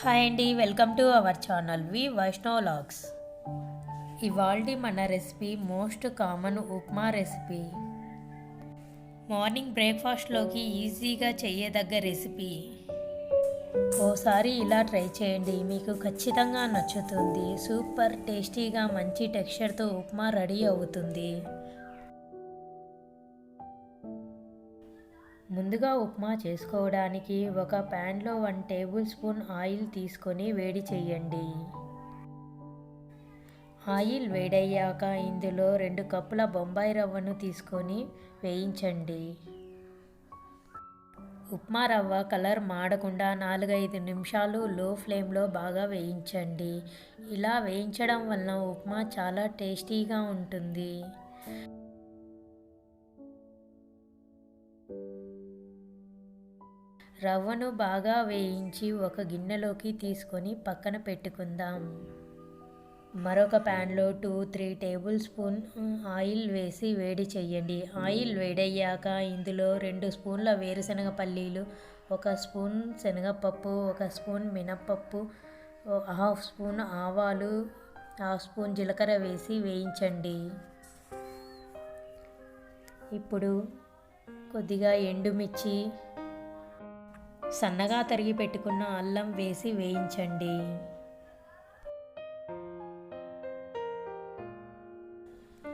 Hi అండి welcome to our channel we Vaishnav vlogs ఇవాల్టి మన recipe most common upma recipe. Morning బ్రేక్ఫాస్ట్లోకి ఈజీగా చేయదగ్గ recipe. ఓసారి ఇలా ట్రై చేయండి మీకు ఖచ్చితంగా నచ్చుతుంది. సూపర్ టేస్టీగా మంచి టెక్స్చర్తో ఉప్మా రెడీ అవుతుంది. ముందుగా ఉప్మా చేసుకోవడానికి ఒక ప్యాన్లో వన్ టేబుల్ స్పూన్ ఆయిల్ తీసుకొని వేడి చేయండి. ఆయిల్ వేడయ్యాక ఇందులో రెండు కప్పుల బొంబాయి రవ్వను తీసుకొని వేయించండి. ఉప్మా రవ్వ కలర్ మాడకుండా నాలుగైదు నిమిషాలు లో ఫ్లేమ్లో బాగా వేయించండి. ఇలా వేయించడం వలన ఉప్మా చాలా టేస్టీగా ఉంటుంది. రవ్వను బాగా వేయించి ఒక గిన్నెలోకి తీసుకొని పక్కన పెట్టుకుందాం. మరొక ప్యాన్లో two three tablespoon oil వేసి వేడి చేయండి ఆయిల్ వేడయ్యాక ఇందులో రెండు స్పూన్ల వేరుశనగ పల్లీలు ఒక స్పూన్ శనగపప్పు ఒక స్పూన్ మినప్పప్పు హాఫ్ స్పూన్ ఆవాలు హాఫ్ స్పూన్ జీలకర్ర వేసి వేయించండి. ఇప్పుడు కొద్దిగా ఎండుమిర్చి సన్నగా తరిగి పెట్టుకున్న అల్లం వేసి వేయించండి.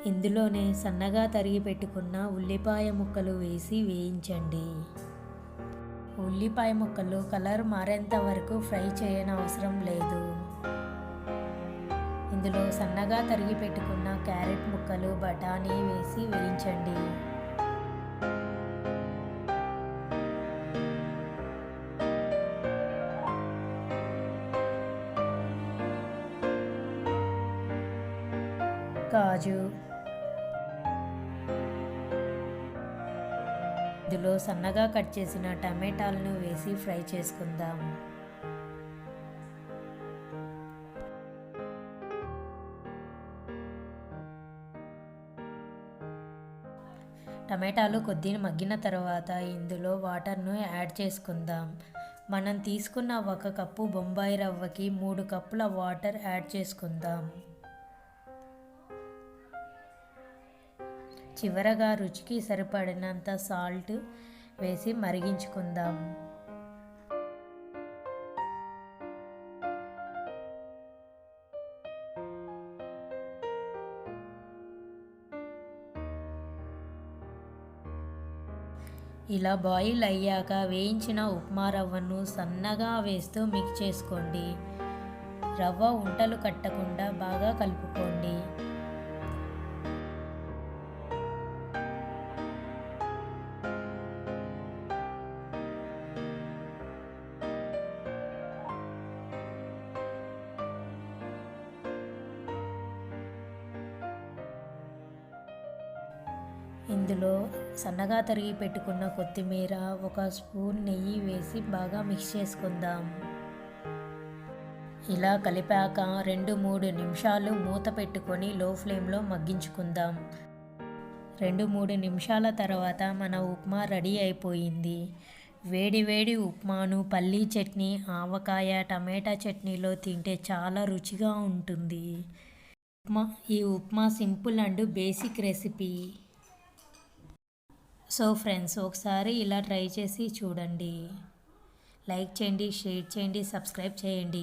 ఇందులోనే సన్నగా తరిగి పెట్టుకున్న ఉల్లిపాయ ముక్కలు వేసి వేయించండి. ఉల్లిపాయ ముక్కలు కలర్ మారేంత వరకు ఫ్రై చేయనవసరం లేదు. ఇందులో సన్నగా తరిగి పెట్టుకున్న క్యారెట్ ముక్కలు బఠానీ వేసి వేయించండి. కాజు. ఇందులో సన్నగా కట్ చేసిన టమాటాలను వేసి ఫ్రై చేసుకుందాం. టమాటాలు కొద్దిగా మగ్గిన తర్వాత ఇందులో వాటర్ను యాడ్ చేసుకుందాం. మనం తీసుకున్న ఒక కప్పు బొంబాయి రవ్వకి మూడు కప్పుల వాటర్ యాడ్ చేసుకుందాం. చివరగా రుచికి సరిపడినంత సాల్ట్ వేసి మరిగించుకుందాం. ఇలా బాయిల్ అయ్యాక వేయించిన ఉప్మా రవ్వను సన్నగా వేస్తూ మిక్స్ చేసుకోండి. రవ్వ ఉంటలు కట్టకుండా బాగా కలుపుకోండి. ఇందులో సన్నగా తరిగి పెట్టుకున్న కొత్తిమీర ఒక స్పూన్ నెయ్యి వేసి బాగా మిక్స్ చేసుకుందాం. ఇలా కలిపాక రెండు మూడు నిమిషాలు మూత పెట్టుకొని లో ఫ్లేమ్లో మగ్గించుకుందాం. రెండు మూడు నిమిషాల తర్వాత మన ఉప్మా రెడీ అయిపోయింది. వేడి వేడి ఉప్మాను పల్లీ చట్నీ ఆవకాయ టమాటా చట్నీలో తింటే చాలా రుచిగా ఉంటుంది. ఉప్మా ఈ upma simple and basic recipe. So friends ఒకసారి ఇలా ట్రై చేసి చూడండి. లైక్ చేయండి షేర్ చేయండి సబ్స్క్రైబ్ చేయండి.